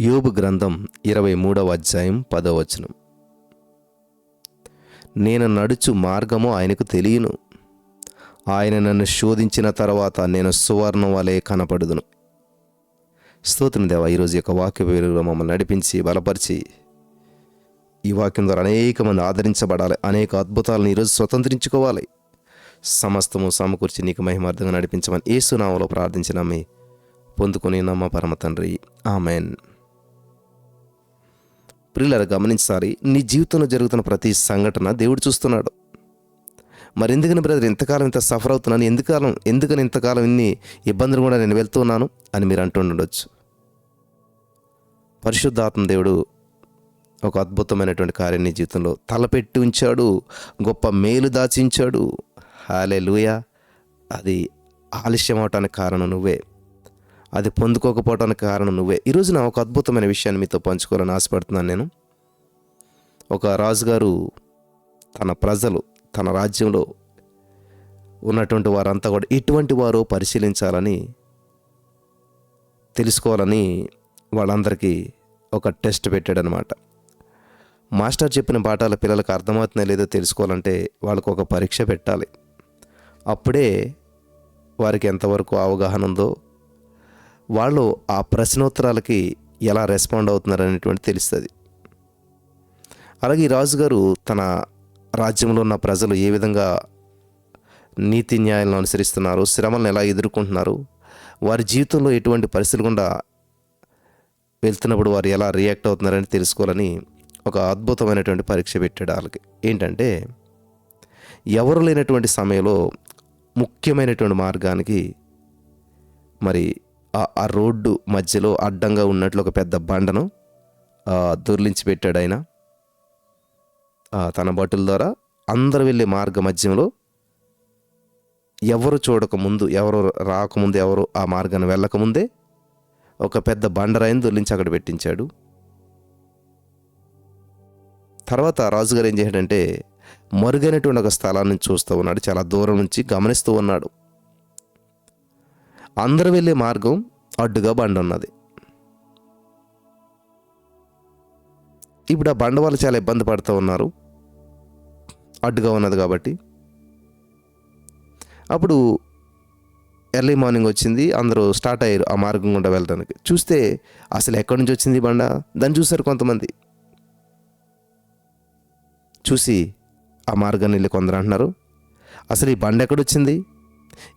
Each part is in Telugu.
యోబు గ్రంథం ఇరవై మూడవ అధ్యాయం పదవచనం నేను నడుచు మార్గము ఆయనకు తెలియను. ఆయన నన్ను శోధించిన తర్వాత నేను సువర్ణం వలె కనపడుదును. స్తోత్రం దేవ ఈరోజు యొక్క వాక్య మమ్మల్ని నడిపించి బలపరిచి ఈ వాక్యం ద్వారా అనేక మంది ఆదరించబడాలి అనేక అద్భుతాలను ఈరోజు స్వతంత్రించుకోవాలి. సమస్తము సమకూర్చి నీకు మహిమార్థంగా నడిపించమని ఏసునామలో ప్రార్థించిన. మీ పొందుకుని నమ్మ పరమ తండ్రి. ఆమెన్. ప్రిల్లర గమనించాలి నీ జీవితంలో జరుగుతున్న ప్రతి సంఘటన దేవుడు చూస్తున్నాడు. మరి ఎందుకని బ్రదర్ ఇంతకాలం ఇంత సఫర్ అవుతున్నాను ఎందుకాలం ఎందుకని ఇంతకాలం ఇన్ని ఇబ్బందులు కూడా నేను వెళ్తున్నాను అని మీరు అంటుండొచ్చు పరిశుద్ధాత్మ దేవుడు ఒక అద్భుతమైనటువంటి కార్యం నీ జీవితంలో తలపెట్టి ఉంచాడు గొప్ప మేలు దాచించాడు. హాలే లూయ అది ఆలస్యం అవటానికి కారణం నువ్వే. అది పొందుకోకపోవడానికి కారణం నువ్వే. ఈరోజు నా ఒక అద్భుతమైన విషయాన్ని మీతో పంచుకోవాలని ఆశపడుతున్నాను నేను. ఒక రాజుగారు తన ప్రజలు తన రాజ్యంలో ఉన్నటువంటి వారంతా కూడా ఇటువంటి వారు పరిశీలించాలని తెలుసుకోవాలని వాళ్ళందరికీ ఒక టెస్ట్ పెట్టాడనమాట మాస్టర్ చెప్పిన పాఠాల పిల్లలకు అర్థమవుతున్నాయో లేదో తెలుసుకోవాలంటే వాళ్ళకు ఒక పరీక్ష పెట్టాలి. అప్పుడే వారికి ఎంతవరకు అవగాహన ఉందో వాళ్ళు ఆ ప్రశ్నోత్తరాలకి ఎలా రెస్పాండ్ అవుతున్నారు అనేటువంటి తెలుస్తుంది. అలాగే రాజుగారు తన రాజ్యంలో ఉన్న ప్రజలు ఏ విధంగా నీతి న్యాయాలను అనుసరిస్తున్నారు శ్రమలను ఎలా ఎదుర్కొంటున్నారు వారి జీవితంలో ఎటువంటి పరిస్థితులు గుండా వెళ్తున్నప్పుడు వారు ఎలా రియాక్ట్ అవుతున్నారని తెలుసుకోవాలని ఒక అద్భుతమైనటువంటి పరీక్ష పెట్టాడు వాళ్ళకి ఏంటంటే ఎవరు లేనటువంటి సమయంలో ముఖ్యమైనటువంటి మార్గానికి మరి ఆ- రోడ్డు మధ్యలో అడ్డంగా ఉన్నట్లు ఒక పెద్ద బండను దొర్లించి పెట్టాడు ఆయన. తన బటుల ద్వారా అందరు వెళ్ళే మార్గ మధ్యంలో ఎవరు చూడక ముందు ఎవరు రాకముందు ఎవరు ఆ మార్గాన్ని వెళ్ళకముందే ఒక పెద్ద బండరాయిని దొర్లించి అక్కడ పెట్టించాడు. తర్వాత రాజుగారు ఏం చేశాడంటే మరుగైనటువంటి ఒక స్థలాన్ని చూస్తూ ఉన్నాడు చాలా దూరం నుంచి గమనిస్తూ ఉన్నాడు. అందరు వెళ్ళే మార్గం అడ్డుగా బండ ఉన్నది. ఇప్పుడు ఆ బండ వాళ్ళు చాలా ఇబ్బంది పడుతూ ఉన్నారు. అడ్డుగా ఉన్నది కాబట్టి. అప్పుడు ఎర్లీ మార్నింగ్ వచ్చింది. అందరూ స్టార్ట్ అయ్యారు ఆ మార్గం గుండా వెళ్ళడానికి. చూస్తే అసలు ఎక్కడి నుంచి వచ్చింది బండ? దాన్ని చూశారు కొంతమంది. చూసి ఆ మార్గాన్ని వెళ్ళి కొందరు అంటున్నారు అసలు ఈ బండ ఎక్కడొచ్చింది?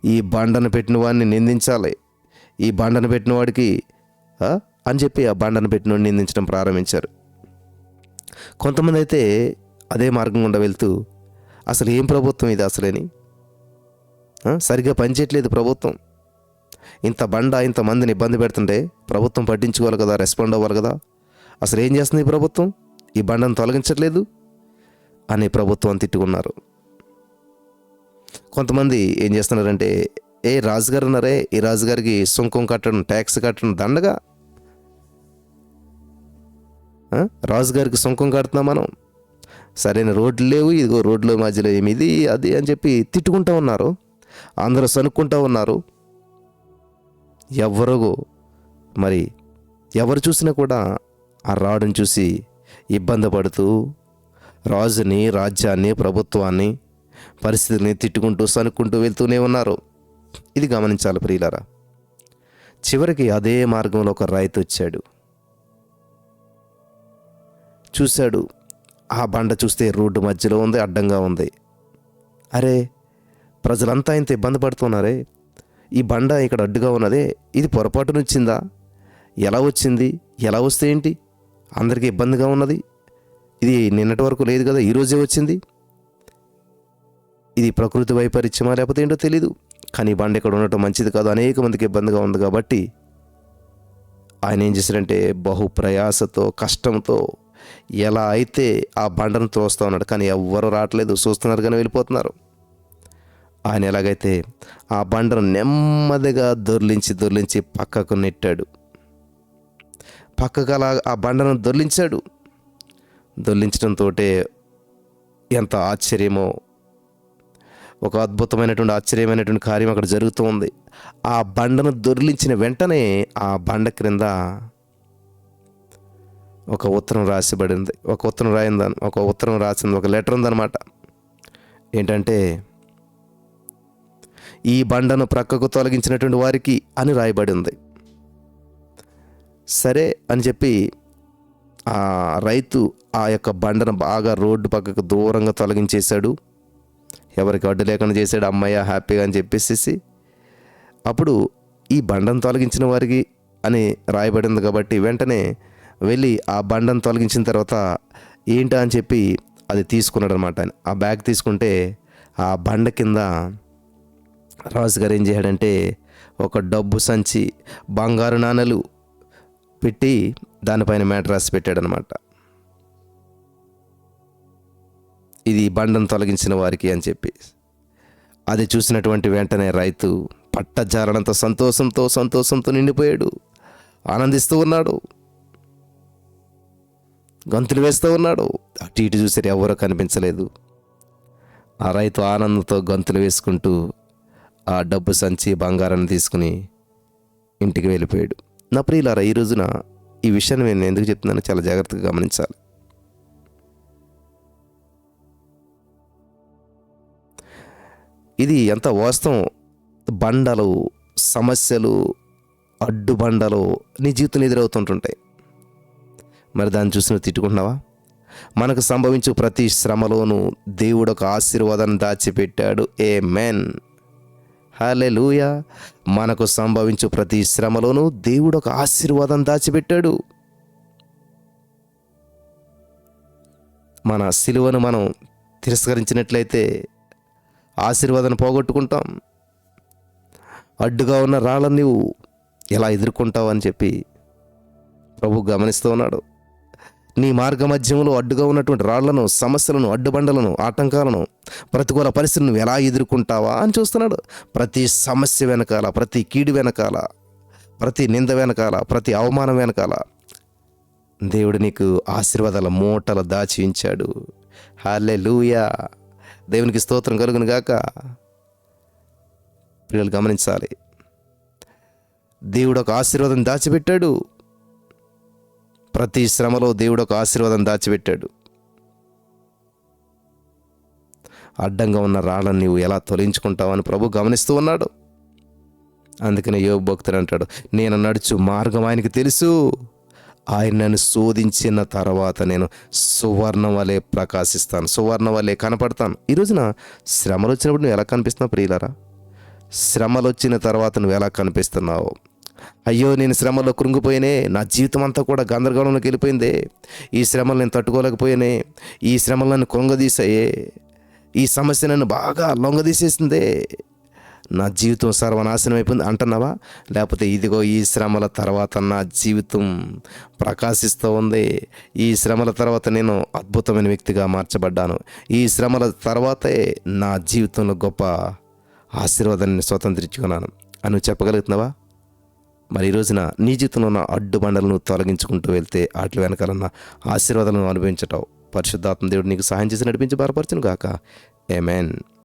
ఈ బండను పెట్టిన వాడిని నిందించాలి. ఈ బండను పెట్టిన వాడికి అని చెప్పి ఆ బండను పెట్టిన వాడిని నిందించడం ప్రారంభించారు. కొంతమంది అయితే అదే మార్గం గుండా వెళ్తూ అసలు ఏం ప్రభుత్వం ఇది అసలేని? సరిగ్గా పనిచేయట్లేదు ప్రభుత్వం. ఇంత బండ ఇంతమందిని ఇబ్బంది పెడుతుంటే ప్రభుత్వం పట్టించుకోవాలి కదా రెస్పాండ్ అవ్వాలి కదా. అసలు ఏం చేస్తుంది ఈ ప్రభుత్వం? ఈ బండను తొలగించట్లేదు? అని ప్రభుత్వం తిట్టుకున్నారు. కొంతమంది ఏం చేస్తున్నారంటే ఏ రాజుగారు ఉన్నారే? ఈ రాజుగారికి సుంకం కట్టడం ట్యాక్స్ కట్టడం దండగా? రాజుగారికి సుంకం కడుతున్నాం మనం. సరైన రోడ్లు లేవు ఇదిగో రోడ్ల మధ్యలో ఏమి ఇది అది అని చెప్పి తిట్టుకుంటూ ఉన్నారు. అందరూ సనుక్కుంటూ ఉన్నారు. ఎవరో మరి ఎవరు చూసినా కూడా ఆ రాడుని చూసి ఇబ్బంది పడుతూ రాజుని రాజ్యాన్ని ప్రభుత్వాన్ని పరిస్థితిని తిట్టుకుంటూ సనుక్కుంటూ వెళ్తూనే ఉన్నారు. ఇది గమనించాలి ప్రియులారా. చివరికి అదే మార్గంలో ఒక రైతు వచ్చాడు. చూశాడు ఆ బండ చూస్తే రోడ్డు మధ్యలో ఉంది అడ్డంగా ఉంది. అరే ప్రజలంతా ఇంత ఇబ్బంది పడుతున్నారే? ఈ బండ ఇక్కడ అడ్డుగా ఉన్నదే ఇది పొరపాటున వచ్చిందా ఎలా వచ్చింది? ఎలా వస్తే ఏంటి? అందరికీ ఇబ్బందిగా ఉన్నది. ఇది నిన్నటి వరకు లేదు కదా ఈరోజే వచ్చింది. ఇది ప్రకృతి వైపరీత్యమా లేకపోతే ఏంటో తెలీదు. కానీ బండి బండ ఇక్కడ ఉండటం మంచిది కాదు. అనేక మందికి ఇబ్బందిగా ఉంది కాబట్టి ఆయన ఏం చేశారంటే బహు ప్రయాసతో కష్టంతో ఎలా అయితే ఆ బండను తోస్తూ ఉన్నాడు. కానీ ఎవ్వరు రావట్లేదు. చూస్తున్నారు కానీ వెళ్ళిపోతున్నారు. ఆయన ఎలాగైతే ఆ బండను నెమ్మదిగా దొర్లించి దొర్లించి పక్కకు నెట్టాడు. పక్కకు అలా ఆ బండను దొర్లించాడు. దొర్లించడంతో ఎంత ఆశ్చర్యమో ఒక అద్భుతమైనటువంటి ఆశ్చర్యమైనటువంటి కార్యం అక్కడ జరుగుతూ ఉంది. ఆ బండను దొర్లించిన వెంటనే ఆ బండ క్రింద ఒక ఉత్తరం రాసిబడింది ఒక ఉత్తరం రాయిందని ఒక ఉత్తరం రాసింది ఒక లెటర్ ఉందన్నమాట. ఏంటంటే ఈ బండను ప్రక్కకు తొలగించినటువంటి వారికి అని రాయబడి ఉంది సరే అని చెప్పి ఆ రైతు ఆ యొక్క బండను బాగా రోడ్డు పక్కకు దూరంగా తొలగించేశాడు. ఎవరికి అడ్డు లేకుండా చేశాడు అమ్మయ్య హ్యాపీగా అని చెప్పేసేసి. అప్పుడు ఈ బండను తొలగించిన వారికి అని రాయబడింది కాబట్టి వెంటనే వెళ్ళి ఆ బండను తొలగించిన తర్వాత ఏంటా అని చెప్పి అది తీసుకున్నాడు అనమాట ఆ బ్యాగ్ తీసుకుంటే ఆ బండ కింద రాజుగారు ఏం చేశాడంటే ఒక డబ్బు సంచి బంగారు నాణలు పెట్టి దానిపైన మ్యాట్ రాసి పెట్టాడనమాట. ఇది బండను తొలగించిన వారికి అని చెప్పి. అది చూసినటువంటి వెంటనే రైతు పట్టజాలనంత సంతోషంతో సంతోషంతో నిండిపోయాడు. ఆనందిస్తూ ఉన్నాడు. గంతులు వేస్తూ ఉన్నాడు. అటు ఇటు చూసారు ఎవరో కనిపించలేదు. ఆ రైతు ఆనందంతో గంతులు వేసుకుంటూ ఆ డబ్బు సంచి బంగారాన్ని తీసుకుని ఇంటికి వెళ్ళిపోయాడు. నా ప్రియులారా ఈ రోజున ఈ విషయాన్ని నేను ఎందుకు చెప్తున్నానో చాలా జాగ్రత్తగా గమనించాలి. ఇది ఎంత వాస్తవం? బండలు సమస్యలు అడ్డుబండలు నీ జీవితంలో ఎదురవుతుంటుంటాయి. మరి దాన్ని చూసి తిట్టుకుంటున్నావా? మనకు సంభవించు ప్రతి శ్రమలోనూ దేవుడు ఒక ఆశీర్వాదాన్ని దాచిపెట్టాడు. ఏ మెన్ హాలే మనకు సంభవించు ప్రతి శ్రమలోనూ దేవుడు ఒక ఆశీర్వాదం దాచిపెట్టాడు. మన సిలువను మనం తిరస్కరించినట్లయితే ఆశీర్వాదాన్ని పోగొట్టుకుంటాం. అడ్డుగా ఉన్న రాళ్ళని నీవు ఎలా ఎదుర్కొంటావు అని చెప్పి ప్రభు గమనిస్తూ ఉన్నాడు. నీ మార్గ మధ్యంలో అడ్డుగా ఉన్నటువంటి రాళ్ళను సమస్యలను అడ్డుబండలను ఆటంకాలను ప్రతికూల పరిస్థితులను ఎలా ఎదుర్కొంటావా అని చూస్తున్నాడు. ప్రతి సమస్య వెనకాల ప్రతి కీడు వెనకాల ప్రతి నింద వెనకాల ప్రతి అవమానం వెనకాల దేవుడు నీకు ఆశీర్వాదాల మూటలు దాచి ఉంచాడు. హాలే లూయా దేవునికి స్తోత్రం కలుగును గాక. పిల్లలు గమనించాలి. దేవుడు ఒక ఆశీర్వాదం దాచిపెట్టాడు. ప్రతి శ్రమలో దేవుడు ఒక ఆశీర్వాదం దాచిపెట్టాడు. అడ్డంగా ఉన్న రాళ్ళని నీవు ఎలా తొలగించుకుంటావని ప్రభు గమనిస్తూ ఉన్నాడు. అందుకనే యోగ భక్తుడు అంటాడు నేను నడుచు మార్గం ఆయనకి తెలుసు. ఆయన నన్ను శోధించిన తర్వాత నేను సువర్ణం వలె ప్రకాశిస్తాను. సువర్ణ వలె కనపడతాను. ఈ రోజున శ్రమలు వచ్చినప్పుడు నువ్వు ఎలా కనిపిస్తున్నావు ప్రియులరా? శ్రమలు వచ్చిన తర్వాత నువ్వు ఎలా కనిపిస్తున్నావు? అయ్యో నేను శ్రమలో కృంగిపోయినే. నా జీవితం అంతా కూడా గందరగోళంలోకి వెళ్ళిపోయిందే. ఈ శ్రమలు నేను తట్టుకోలేకపోయానే. ఈ శ్రమలను నన్ను కృంగదీసాయే ఈ సమస్య నన్ను బాగా లొంగదీసేసిందే. నా జీవితం సర్వనాశనం అయిపోయింది అంటున్నావా? లేకపోతే ఇదిగో ఈ శ్రమల తర్వాత నా జీవితం ప్రకాశిస్తూ ఉంది. ఈ శ్రమల తర్వాత నేను అద్భుతమైన వ్యక్తిగా మార్చబడ్డాను. ఈ శ్రమల తర్వాతే నా జీవితంలో గొప్ప ఆశీర్వాదాన్ని స్వతంత్రించుకున్నాను. అని నువ్వు చెప్పగలుగుతున్నావా? మరి ఈ రోజున నీ జీవితంలో ఉన్న అడ్డుబండలను తొలగించుకుంటూ వెళ్తే వాటి వెనకాలన్న ఆశీర్వాదాలను అనుభవించటం పరిశుద్ధాత్మ దేవుడు నీకు సహాయం చేసి నడిపించి బలపరచును గాక. ఏమేన్